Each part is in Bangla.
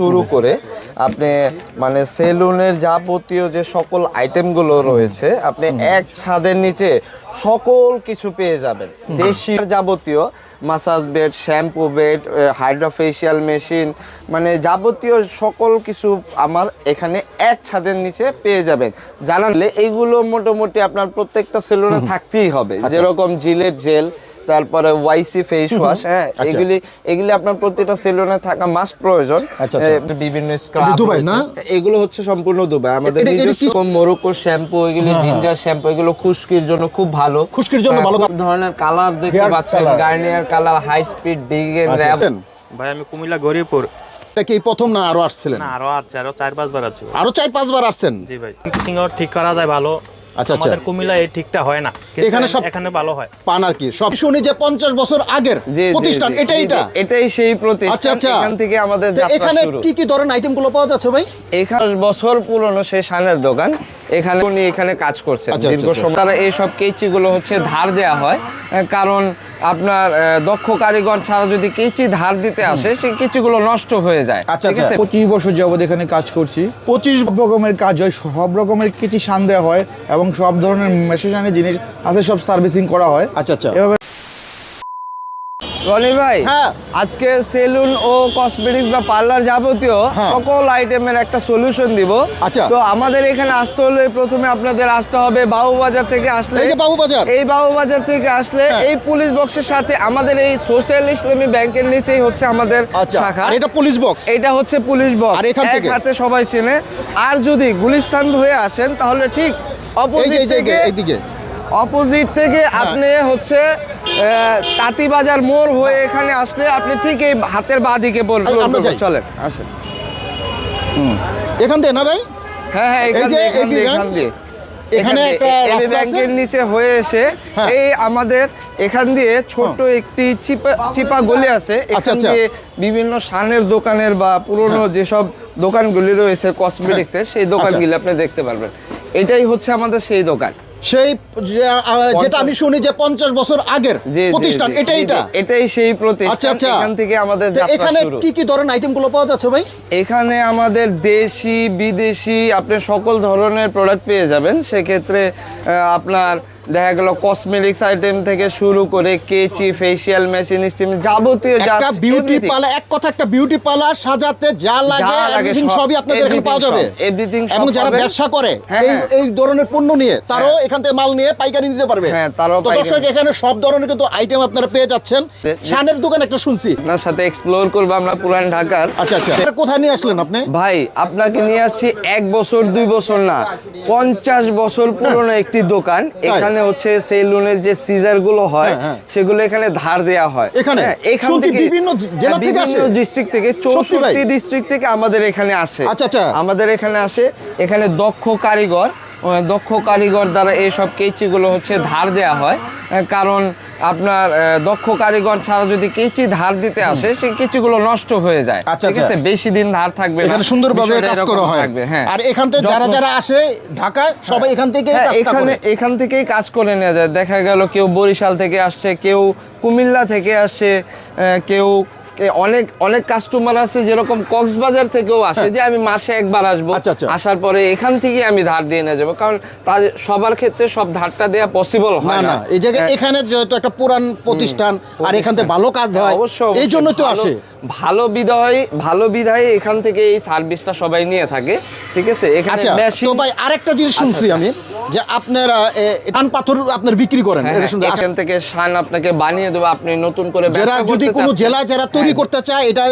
শুরু করে আপনি মানে সেলুনের যাবতীয় যে সকল আইটেমগুলো রয়েছে আপনি এক ছাদের নিচে সকল কিছু পেয়ে যাবেন। দেশি যাবতীয় massage bed shampoo bed hydrofacial machine মানে যাবতীয় সকল কিছু আমার এখানে এক ছাদের নিচে পেয়ে যাবেন। জানালে এইগুলো মোটামুটি আপনার প্রত্যেকটা সেলুনে থাকতেই হবে। যেরকম জিলেট জেল তারপরে ওয়াইসি ফেস ওয়াশ হ্যাঁ আচ্ছা। এগুলি এগুলি আপনার প্রতিটা সেলুনে থাকা মাস্ট প্রয়োজন। আচ্ছা, আচ্ছা। বিভিন্ন স্ক্রাব দুবাই না? এগুলো হচ্ছে সম্পূর্ণ দুবাই। আমাদের নিজস্ব মরক্কো শ্যাম্পু এগুলি জিঞ্জার শ্যাম্পু এগুলো খুশকির জন্য খুব ভালো খুশকির জন্য হ্যাঁ, ভালো। ধরনের কালার দেখতে পাচ্ছেন Garnier colour high speed Bigen rap ভাই আমি কুমিল্লা গরিপুর। এটা কি এই প্রথম না আরও আসছিলেন? না আরও আছে আরও চার পাঁচবার আছে আরও চার পাঁচবার আসছেন? জি ভাই। সিঙ্গার ঠিক করা যায় ভালো। আচ্ছা, আচ্ছা। আমাদের কুমিল্লা এই ঠিকটা হয় না। এখানে সব- এখানে ভালো হয়। পান আর কি। সব শুনি যে পঞ্চাশ বছর আগের প্রতিষ্ঠান জি, এটা? এটাই সেই প্রতিষ্ঠান। আচ্ছা আচ্ছা। এখান থেকে আমাদের যাত্রা এখানে কি কি ধরনের আইটেমগুলো পাওয়া যাচ্ছে ভাই? এখানে বছর পুরনো সেই সানের দোকান। এখানে উনি এখানে কাজ করছেন আচ্ছা, দীর্ঘ আচ্ছা, সময়। তারা এই সব কেচিগুলো হচ্ছে ধার দেয়া হয় কারণ আপনার দক্ষ কারিগর ছাড়া যদি কেচি ধার দিতে আসে সেই কেচিগুলো নষ্ট হয়ে যায়। আচ্ছা, ঠিক আচ্ছা। আছে? পঁচিশ বছর যাবৎ এখানে কাজ করছি। পঁচিশ রকমের কাজ হয় সব রকমের কেচি সান দেওয়া হয় এবং সব ধরনের মেশিনারি জিনিস আছে সব সার্ভিসিং করা হয়। আচ্ছা আচ্ছা। এভাবে রনি ভাই হ্যাঁ। আজকে সেলুন ও কসমেটিক্স বা পার্লার যাবতীয় হ্যাঁ। সকল আইটেমের একটা সলিউশন দিব আচ্ছা। তো আমাদের এখানে আসতে হলে প্রথমে আপনাদের আসতে হবে বাবুবাজার থেকে আসলে এই। এই বাবুবাজার থেকে আসলে হ্যাঁ। এই পুলিশ বক্সের সাথে আমাদের এই সোশ্যাল ইসলামী ব্যাংকের নিচেই হচ্ছে আমাদের আচ্ছা শাখা এটা পুলিশ বক্স এটা হচ্ছে পুলিশ বক্স আর এখান থেকে? হাতে সবাই চেনে আর যদি গুলিস্তান হয়ে আসেন তাহলে ঠিক অপোজিট থেকে অপোজিট থেকে আপনি হচ্ছে তাঁতিবাজার মোড় হয়ে এখানে আসলে আপনি ঠিক এই হাতের বাঁ দিকে বলবেন চলেন। আসেন। এখান দিয়ে না ভাই? হ্যাঁ হ্যাঁ এখান দিয়ে এখান দিয়ে এখান একটা? ব্যাংকের নিচে হয়ে এসে হ্যাঁ। এই আমাদের এখান দিয়ে ছোট্ট একটি চিপা চিপা গলি আছে। আচ্ছা, এখান আচ্ছা। দিয়ে বিভিন্ন সানের দোকানের বা পুরনো যেসব দোকানগুলি রয়েছে কসমেটিক্সের সেই দোকানগুলি আপনি দেখতে পারবেন। এটাই হচ্ছে আমাদের সেই দোকান। সেই যে, যেটা আমি শুনি যে পঞ্চাশ বছর আগের প্রতিষ্ঠান এটা? এটা এটাই সেই আচ্ছা প্রতিষ্ঠান। আচ্ছা এখান থেকে আমাদের এখানে কি কি ধরনের আইটেমগুলো পাওয়া যাচ্ছে ভাই? এখানে আমাদের দেশি বিদেশি আপনি সকল ধরনের প্রোডাক্ট পেয়ে যাবেন। সেক্ষেত্রে আপনার দেখা গেল কসমেটিক্স আইটেম থেকে শুরু করে কেচি ফেসিয়াল মেশিন স্টিম যাবতীয় যা একটা বিউটি পার্লার এক কথা একটা বিউটি পার্লার সাজাতে যা লাগে সব, সবই আপনাদের এখানে পাওয়া যাবে। সব, এবং যারা ব্যবসা করে হ্যাঁ, এই হ্যাঁ। এই ধরনের পণ্য নিয়ে তারাও এখান থেকে মাল নিয়ে পাইকারি নিতে পারবে। হ্যাঁ, তারাও তো দর্শক এখানে সব ধরনের কিন্তু আইটেম আপনারা পেয়ে যাচ্ছেন। শানের দোকান একটা শুনছি। আপনার সাথে এক্সপ্লোর করব আমরা পুরান ঢাকার। আচ্ছা আচ্ছা। এটা কোথায় নিয়ে আসলেন আপনি? ভাই আপনাকে নিয়ে আসছি এক বছর দুই বছর না পঞ্চাশ বছর পুরনো একটি দোকান। এখানে হচ্ছে সেলুনের যে সিজারগুলো হয় হ্যাঁ, হ্যাঁ। সেগুলো এখানে ধার দেয়া হয় এখানে? হ্যাঁ, এখান থেকে বিভিন্ন জেলা থেকে আসে? ডিস্ট্রিক্ট থেকে সত্যি ভাই? চৌষট্টি ডিস্ট্রিক্ট থেকে আমাদের এখানে আসে আচ্ছা, আচ্ছা। আমাদের এখানে আসে এখানে দক্ষ কারিগর দক্ষ কারিগর দ্বারা এইসব কেচিগুলো হচ্ছে ধার দেয়া হয় কারণ আপনার দক্ষ কারিগর ছাড়া যদি কেচি ধার দিতে আসে সেই কেচিগুলো নষ্ট হয়ে যায়। আচ্ছা, ঠিক আছে? আচ্ছা। বেশি দিন ধার থাকবে এখানে সুন্দরভাবে কাজ করা হয়। থাকবে, হ্যাঁ। আর এখান থেকে যারা যারা আসে ঢাকায় সবাই এখান থেকে হ্যাঁ, এখানে এখান থেকেই কাজ করে নেওয়া যায়। দেখা গেল কেউ বরিশাল থেকে আসছে কেউ কুমিল্লা থেকে আসছে কেউ অনেক অনেক কাস্টমার আছে যেরকম কক্সবাজার থেকেও আসে যে আমি মাসে একবার আসব। আচ্ছা, আচ্ছা। আসার পরে এখান থেকে আমি ধার দিয়ে নিয়ে যাব। কারণ সবার ক্ষেত্রে সব ধারটা দেওয়া পসিবল হয় না এই জায়গায় হ্যাঁ, এখানে যেহেতু একটা পুরান প্রতিষ্ঠান আর এখান থেকে ভালো কাজ হয় অবশ্যই এই জন্য তো আসে। ভালো বিধায় ভালো বিধায় এখান থেকে এই সার্ভিসটা সবাই নিয়ে থাকে। ঠিক আছে? এখানে আচ্ছা তো ভাই আরেকটা জিনিস শুনছি আমি। যে আপনারা ধান পাথর আপনার বিক্রি করেন। হ্যাঁ, এটা হ্যাঁ, এখান থেকে শান আপনাকে বানিয়ে দেবো আপনি নতুন করে যারা যদি কোনো চাচ্ছেন। জেলা যারা তৈরি হ্যাঁ, করতে চায় এটা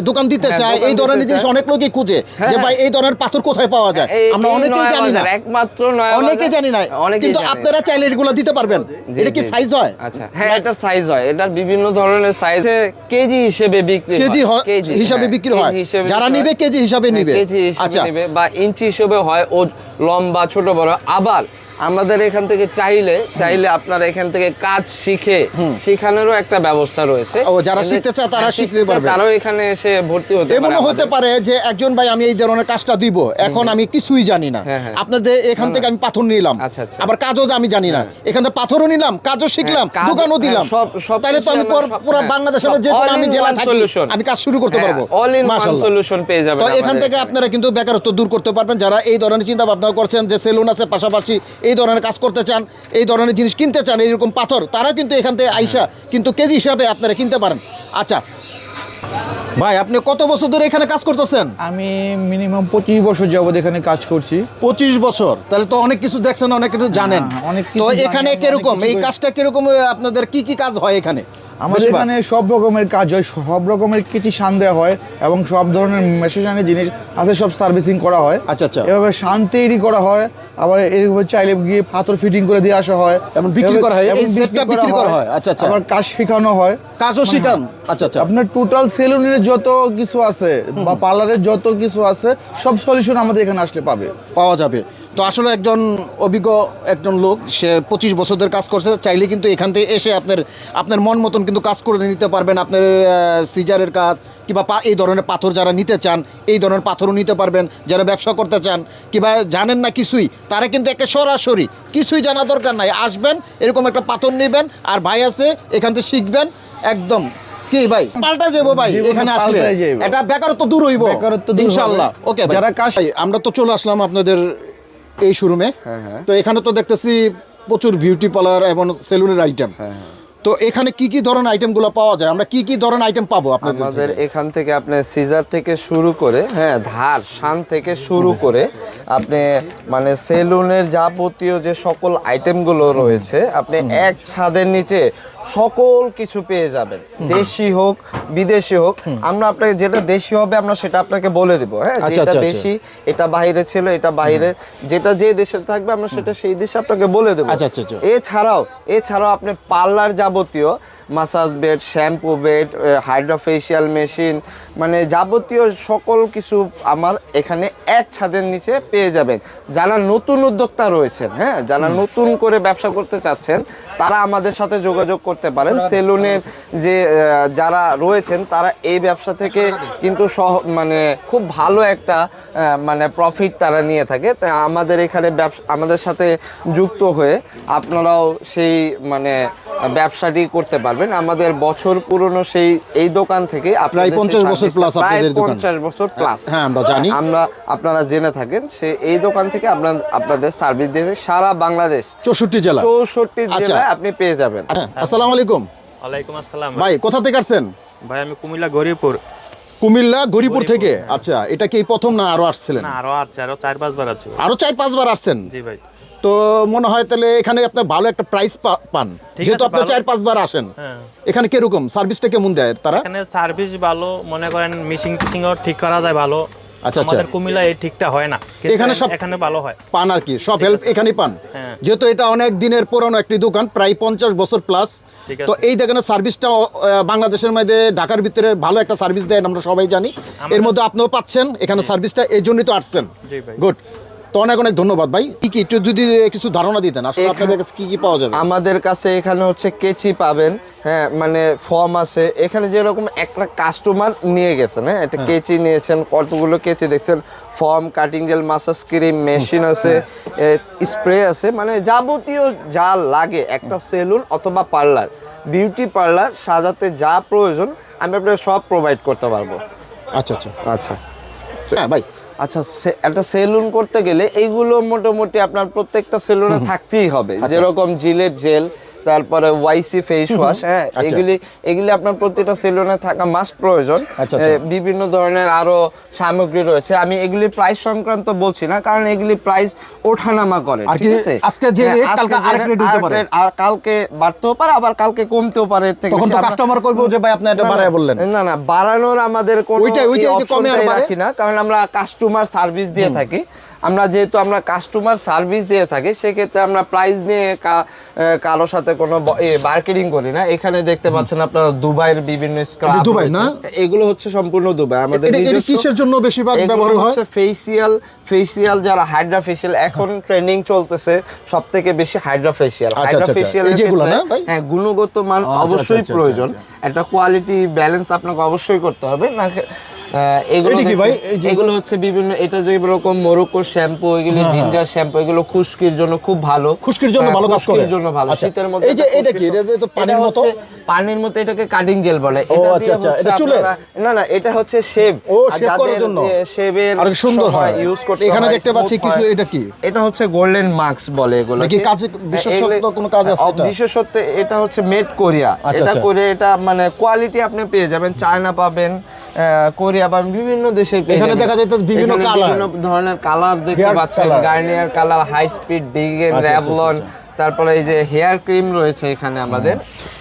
দোকান দিতে চায় এই ধরনের জিনিস অনেক লোকই খুঁজে যে ভাই। এই ধরনের পাথর কোথায় পাওয়া যায়? আমরা অনেকেই জানি না। একমাত্র নয়া অনেকে জানি না। কিন্তু আপনারা চাইলে এগুলো দিতে পারবেন। এটা কি সাইজ হয়? আচ্ছা হ্যাঁ এটার সাইজ হয়। এটার বিভিন্ন ধরনের সাইজ কেজি হিসেবে বিক্রি কেজি হয়- কেজি হিসাবে বিক্রি হয়। যারা নিবে কেজি হিসাবে নিবে। কেজি হিসেবে আচ্ছা। নেবে বা ইঞ্চি হিসেবে হয় ও লম্বা ছোট বড় আবার আমাদের এখান থেকে চাইলে চাইলে আপনারা এখান থেকে কাজ শিখে শেখানোরও একটা ব্যবস্থা রয়েছে। ও, যারা শিখতে চায় তারা হ্যাঁ, শিখতে পারবে। তারাও এখানে এসে ভর্তি হতে পারে হতে পারে যে একজন ভাই আমি এই ধরনের কাজটা দিব এখন আমি কিছুই জানি না। হ্যাঁ, হ্যাঁ। আপনাদের এখান থেকে আমি পাথর নিলাম। আচ্ছা, আচ্ছা। আবার কাজও আমি জানি না। এখান থেকে পাথরও নিলাম কাজও শিখলাম দোকানও দিলাম। সব- সব তাহলে তো আমি পর- বাংলাদেশের যে কোনো আমি জেলা থাকি আমি কাজ শুরু করতে পারব। in one মাশাআল্লাহ। solution পেয়ে যাবেন তো এখান থেকে আপনারা কিন্তু বেকারত্ব দূর করতে পারবেন। যারা এই ধরনের চিন্তা ভাবনা করছেন যে সেলুন আছে পাশাপাশি এই ধরনের কাজ করতে চান এই ধরনের জিনিস কিনতে চান এইরকম পাথর তারা কিন্তু এখান থেকে আইসা কিন্তু কেজি হিসাবে আপনারা কিনতে পারেন। আচ্ছা ভাই আপনি কত বছর ধরে এখানে কাজ করতেছেন? আমি মিনিমাম পঁচিশ বছর যাবত এখানে কাজ করছি। পঁচিশ বছর তাহলে তো অনেক কিছু দেখছেন অনেক কিছু জানেন। হ্যাঁ, অনেক তো এখানে কীরকম এই কাজটা কীরকম আপনাদের কি কি কাজ হয় এখানে? আমাদের এখানে সব রকমের কাজ হয় সব রকমের কিছু শান দেওয়া হয় এবং সব ধরনের মেশিনারি জিনিস আছে সব সার্ভিসিং করা হয়। আচ্ছা, আচ্ছা। এভাবে শান তৈরি করা হয় আবার এভাবে চাইলে গিয়ে পাথর ফিটিং করে দিয়ে আসা হয়। এবং বিক্রি করা হয়, এই এবং সেটটা বিক্রি করা হয়। আচ্ছা, আচ্ছা। আবার কাজ শেখানো হয়। কাজও শিখান। আচ্ছা আচ্ছা। আপনার টোটাল সেলুনের যত কিছু আছে বা পার্লারের যত কিছু আছে সব সলিউশন আমাদের এখানে আসলে পাবে। পাওয়া যাবে। তো আসলে একজন অভিজ্ঞ একজন লোক সে পঁচিশ বছর ধরে কাজ করছে চাইলে কিন্তু এখান থেকে এসে আপনার আপনার মন মতন কিন্তু কাজ করে নিতে পারবেন আপনার সিজারের কাজ কিংবা পা- এই ধরনের পাথর যারা নিতে চান এই ধরনের পাথরও নিতে পারবেন যারা ব্যবসা করতে চান কিংবা জানেন না কিছুই তারা কিন্তু একে সরাসরি কিছুই জানা দরকার নাই আসবেন এরকম একটা পাথর নেবেন আর ভাই আছে এখান থেকে শিখবেন একদম। কি ভাই? পাল্টা যাব ভাই এখানে আসলে। এটা বেকারত্ব দূর হইব বেকারত্ব ইনশাআল্লাহ। ওকে যারা কাজ- আমরা তো চলে আসলাম আপনাদের এই শোরুমে তো এখানে তো দেখতেছি প্রচুর বিউটি পার্লার এবং সেলুনের আইটেম তো এখানে কি কি ধরনের আইটেমগুলো পাওয়া যায়? আমরা কি কি ধরনের আইটেম পাবো আপনাদের আমাদের এখান থেকে আপনি সিজার থেকে শুরু করে হ্যাঁ ধার শান থেকে শুরু করে আপনি মানে সেলুনের যাবতীয় যে সকল আইটেমগুলো রয়েছে আপনি এক ছাদের নিচে সকল কিছু পেয়ে যাবেন। দেশি হোক বিদেশি হোক আমরা আপনাকে যেটা দেশি হবে আমরা সেটা আপনাকে বলে দেবো। হ্যাঁ আচ্ছা, যেটা আচ্ছা, আচ্ছা। দেশি এটা বাইরে ছিল এটা বাইরে। যেটা যে দেশে থাকবে আমরা সেটা সেই দেশে আপনাকে বলে দেবো। এছাড়াও এছাড়াও আপনি পার্লার যাবতীয় massage bed shampoo bed hydrofacial machine মানে যাবতীয় সকল কিছু আমার এখানে এক ছাদের নিচে পেয়ে যাবেন। যারা নতুন উদ্যোক্তা রয়েছেন হ্যাঁ যারা নতুন করে ব্যবসা করতে চাচ্ছেন তারা আমাদের সাথে যোগাযোগ করতে পারেন। সেলুনের যে যারা রয়েছেন তারা এই ব্যবসা থেকে কিন্তু সহ মানে খুব ভালো একটা মানে প্রফিট তারা নিয়ে থাকে। তাই আমাদের এখানে ব্যবসা আমাদের সাথে যুক্ত হয়ে আপনারাও সেই মানে ব্যবসাটি করতে পারবেন। আমাদের বছর পুরনো সেই এই দোকান থেকে আপনাদের সেই 50 বছর প্রায় আপনাদের পঞ্চাশ বছর প্লাস হ্যাঁ, আমরা জানি। আমরা আপনারা জেনে থাকেন সে এই দোকান থেকে আপনার আপনাদের সার্ভিস দিয়ে সারা বাংলাদেশ। চৌষট্টি জেলা। চৌষট্টি আচ্ছা। জেলায় আপনি পেয়ে যাবেন। হ্যাঁ, আসসালামু আলাইকুম। ওয়ালাইকুম আসসালাম। ভাই কোথা থেকে আসছেন? ভাই আমি কুমিল্লা গরিপুর কুমিল্লা গরিপুর থেকে? আচ্ছা এটা কি প্রথম না আরও আসছিলেন? আরও আছে আরও চার পাঁচবার আছে আরও চার পাঁচবার আসছেন? জি ভাই। তো মনে হয় তাহলে এখানে আপনার ভালো একটা প্রাইস পান। যেহেতু আপনি চার পাঁচবার আসেন। হ্যাঁ। এখানে কীরকম? সার্ভিসটা কেমন দেয় তারা? এখানে সার্ভিস ভালো। মনে করেন মিশিং টিশিংও ঠিক করা যায় ভালো। আচ্ছা, আচ্ছা। কুমিল্লা এই ঠিকটা হয় না। এখানে সব- এখানে ভালো হয়। পান আর কি। সব হেল্প এখানেই পান। হ্যাঁ। যেহেতু এটা অনেক দিনের পুরনো একটি দোকান প্রায় পঞ্চাশ বছর প্লাস তো এই দোকানের সার্ভিসটা বাংলাদেশের মধ্যে ঢাকার ভিতরে ভালো একটা সার্ভিস দেয় আমরা সবাই জানি। এর মধ্যে আপনিও পাচ্ছেন। এখানে সার্ভিসটা এই জন্যই তো আসছেন। গুড তো অনেক অনেক ধন্যবাদ ভাই। কি কি একটু যদি কিছু ধারণা দিতেন আসলে আপনাদের কাছে কি কি পাওয়া যাবে? আমাদের কাছে এখানে হচ্ছে কেচি পাবেন হ্যাঁ মানে ফর্ম আছে। এখানে যেরকম একটা কাস্টমার নিয়ে গেছেন হ্যাঁ একটা কেচি নিয়েছেন কতগুলো কেচি দেখছেন foam cutting gel massage cream machine আছে স্প্রে আছে মানে যাবতীয় যা লাগে একটা সেলুন অথবা পার্লার বিউটি পার্লার সাজাতে যা প্রয়োজন আমি আপনাকে সব প্রোভাইড করতে পারব। আচ্ছা আচ্ছা। আচ্ছা। হ্যাঁ ভাই। আচ্ছা সে- একটা সেলুন করতে গেলে এইগুলো মোটামুটি আপনার প্রত্যেকটা সেলুনে থাকতেই হবে। যেরকম জিলেট জেল তারপরে ওয়াইসি ফেস ওয়াশ হ্যাঁ আচ্ছা। এগুলি এগুলি আপনার প্রতিটা সেলুনে থাকা মাস্ট প্রয়োজন। আচ্ছা, আচ্ছা। বিভিন্ন ধরনের আরও সামগ্রী রয়েছে। আমি এগুলি প্রাইস সংক্রান্ত বলছি না কারণ এগুলি প্রাইস ওঠানামা করে ঠিক আছে? আজকে যে হ্যাঁ, পারে। আর কালকে বাড়তেও পারে আবার কালকে কমতেও পারে এর থেকে তখন কাস্টমার করব যে ভাই আপনি এটা বাড়ায় বললেন। না না বাড়ানোর আমাদের কোনো ওইটাই, ওইটাই কমে রাখি না কারণ আমরা কাস্টমার সার্ভিস দিয়ে থাকি। আমরা যেহেতু আমরা কাস্টমার সার্ভিস দিয়ে থাকি সেক্ষেত্রে আমরা প্রাইস নিয়ে কারোর সাথে কোনো মার্কেটিং করি না। এখানে দেখতে পাচ্ছেন আপনারা দুবাইয়ের বিভিন্ন স্ক্রাব দুবাই না? এগুলো হচ্ছে সম্পূর্ণ দুবাই। আমাদের কিসের জন্য বেশিরভাগ ব্যবহার হয়? হচ্ছে ফেসিয়াল ফেসিয়াল যারা হাইড্রা ফেসিয়াল এখন ট্রেন্ডিং চলতেছে সব থেকে বেশি হাইড্রা ফেসিয়াল আচ্ছা, হাইড্রা আচ্ছা, আচ্ছা। ফেসিয়াল হ্যাঁ গুণগত মান আচ্ছা, অবশ্যই আচ্ছা, আচ্ছা, প্রয়োজন। আচ্ছা, একটা কোয়ালিটি ব্যালেন্স আপনাকে অবশ্যই করতে হবে। না এগুলো এটা কি ভাই? এগুলো হচ্ছে বিভিন্ন এটা যে মোরক্কো শ্যাম্পু এগুলো জিঞ্জার শ্যাম্পু এগুলো খুশকির জন্য খুব ভালো খুশকির জন্য হ্যাঁ, ভালো কাজ করে? খুশকির জন্য ভালো আচ্ছা। শীতের মধ্যে এই যে এটা কি? এটা তো পানির মতো? পানির মতো এটাকে কাটিং জেল বলে এটা আচ্ছা, দিয়ে আচ্ছা। এটা? আপনারা- না না এটা হচ্ছে শেভ ও, shave করার জন্য। শেভের আর সুন্দর হয়। ইউজ করতে এখানে দেখতে পাচ্ছি কিছু- এটা কি? এটা হচ্ছে গোল্ডেন মার্কস বলে এগুলো নাকি কাজে বিশেষত্ব কোনো কাজ আছে এটা? বিশেষত্ব এটা হচ্ছে মেড কোরিয়া আচ্ছা, এটা। করে এটা মানে কোয়ালিটি আপনি পেয়ে যাবেন চায়না পাবেন কোরিয়া বা বিভিন্ন দেশে এখানে। দেখা যাইতেছে বিভিন্ন কালার বিভিন্ন ধরনের কালার দেখতে পাচ্ছেন। Garnier colour high speed Bigen Revlon তারপরে এই যে হেয়ার ক্রিম রয়েছে এখানে আমাদের।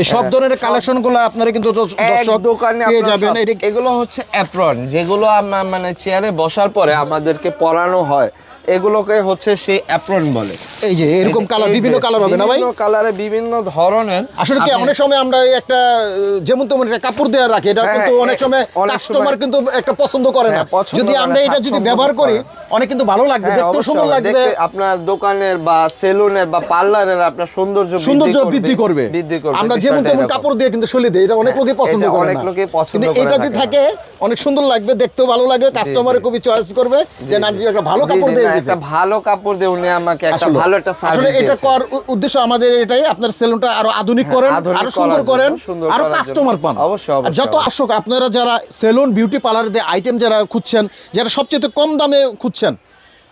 এই সব ধরনের কালেকশনগুলো আপনারা কিন্তু দর্শক দোকানে পেয়ে যাবেন। এগুলো হচ্ছে অ্যাপ্রন যেগুলো মানে চেয়ারে বসার পরে আমাদেরকে পরানো হয়। এগুলোকে হচ্ছে সেই অ্যাপ্রন বলে। এই যে এরকম কালার বিভিন্ন কালার হবে না ভাই? বিভিন্ন কালারে বিভিন্ন ধরনের আসলে কি অনেক সময় আমরা একটা যেমন তেমন একটা কাপড় দেওয়া রাখি এটা হ্যাঁ, কিন্তু অনেক সময় কাস্টমার কিন্তু একটা পছন্দ করে না। হ্যাঁ, যদি আমরা এটা যদি ব্যবহার করি অনেক কিন্তু ভালো লাগবে হ্যাঁ, অবশ্যই সুন্দর লাগবে। আপনার দোকানের বা সেলুনের বা পার্লারের আপনার সৌন্দর্য সৌন্দর্য বৃদ্ধি করবে। বৃদ্ধি করবে আমরা যেমন তেমন কাপড় দিয়ে কিন্তু সলি দিই এটা অনেক লোকই পছন্দ করে অনেক না। লোকই পছন্দ করে এটা যদি থাকে। অনেক সুন্দর লাগবে দেখতেও ভালো লাগবে কাস্টমার খুবই চয়েস করবে যে না জি। একটা ভালো কাপড় দিয়ে একটা ভালো কাপড় দিয়ে উনি আমাকে একটা ভালো একটা আসলে এটা কর উদ্দেশ্য আমাদের এটাই আপনার সেলুনটা আরও আধুনিক করেন হ্যাঁ, আরও সুন্দর করেন আরও কাস্টমার পান। অবশ্যই, যত। আসুক আপনারা যারা সেলুন বিউটি পার্লারে আইটেম যারা খুঁজছেন যারা সবচেয়ে কম দামে খুঁজছেন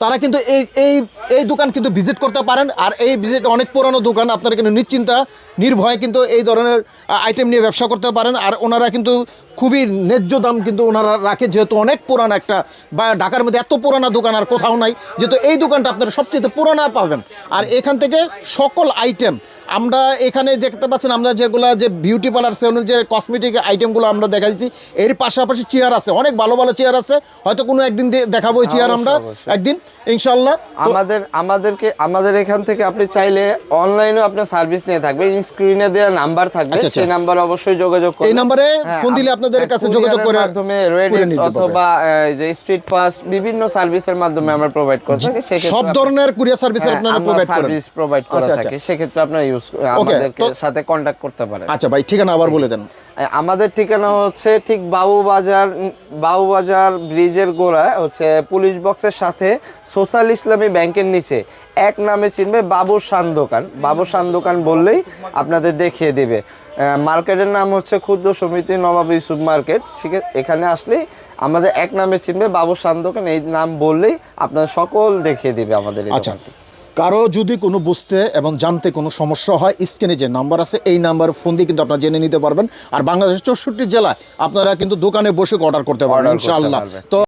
তারা কিন্তু এই এই এই দোকান কিন্তু ভিজিট করতে পারেন। আর এই ভিজিট অনেক পুরনো দোকান, আপনারা কিন্তু নিশ্চিন্তা, নির্ভয়ে কিন্তু এই ধরনের আইটেম নিয়ে ব্যবসা করতে পারেন। আর ওনারা কিন্তু খুবই ন্যায্য দাম কিন্তু ওনারা রাখে, যেহেতু অনেক পুরানো একটা, বা ঢাকার মধ্যে এত পুরানা দোকান আর কোথাও নাই, যেহেতু এই দোকানটা আপনারা সবচেয়ে পুরানা পাবেন। আর এখান থেকে সকল আইটেম আমরা এখানে দেখতে পাচ্ছেন আমরা যেগুলো যে বিউটি পার্লার সেলুন যে কসমেটিক আইটেমগুলো আমরা দেখা দিচ্ছি এর পাশাপাশি চেয়ার আছে। অনেক ভালো ভালো চেয়ার আছে। হয়তো কোনো একদিন দেখাবো এই চেয়ার আমরা একদিন ইনশাল্লাহ আমাদের আমাদেরকে আমাদের এখান থেকে আপনি চাইলে অনলাইনেও আপনার সার্ভিস নিয়ে থাকবেন স্ক্রিনে দেওয়া নাম্বার থাকবে। আচ্ছা, আচ্ছা। সেই নাম্বার অবশ্যই যোগাযোগ করবেন। এই নাম্বারে হ্যাঁ, ফোন দিলে আপনাদের কাছে যোগাযোগ করে মাধ্যমে করে রেডিক্স অথবা যে স্ট্রিট ফাস্ট বিভিন্ন সার্ভিসের মাধ্যমে আমরা প্রোভাইড করে থাকি সব ধরনের কুরিয়ার সার্ভিস হ্যাঁ, আপনারা প্রোভাইড করেন। সার্ভিস প্রোভাইড করে আচ্ছা। থাকি। সেক্ষেত্রে আপনারা ইউজ আমাদের সাথে কন্ট্যাক্ট করতে পারেন আচ্ছা ভাই ঠিকানা আবার বলে দেন। আমাদের ঠিকানা হচ্ছে ঠিক বাবুবাজার বাবুবাজার ব্রিজের গোড়ায় হচ্ছে পুলিশ বক্সের সাথে সোশ্যাল ইসলামী ব্যাংকের নিচে। এক নামে চিনবে বাবুর শান দোকান। বাবুর সান দোকান বললেই আপনাদের দেখিয়ে দিবে। মার্কেটের নাম হচ্ছে ক্ষুদ্র সমিতি নবাব ইউসুফ মার্কেট। এখানে আসলেই আমাদের এক নামে চিনবে বাবুর শান দোকান। এই নাম বললেই আপনার সকল দেখিয়ে দিবে আমাদের আচ্ছা। কারও যদি কোনো বুঝতে এবং জানতে কোনো সমস্যা হয় স্ক্রিনে যে নাম্বার আছে এই নাম্বার ফোন দিয়ে কিন্তু আপনারা জেনে নিতে পারবেন আর বাংলাদেশের চৌষট্টি জেলায় আপনারা কিন্তু দোকানে বসে অর্ডার করতে পারবেন ইনশাআল্লাহ। তো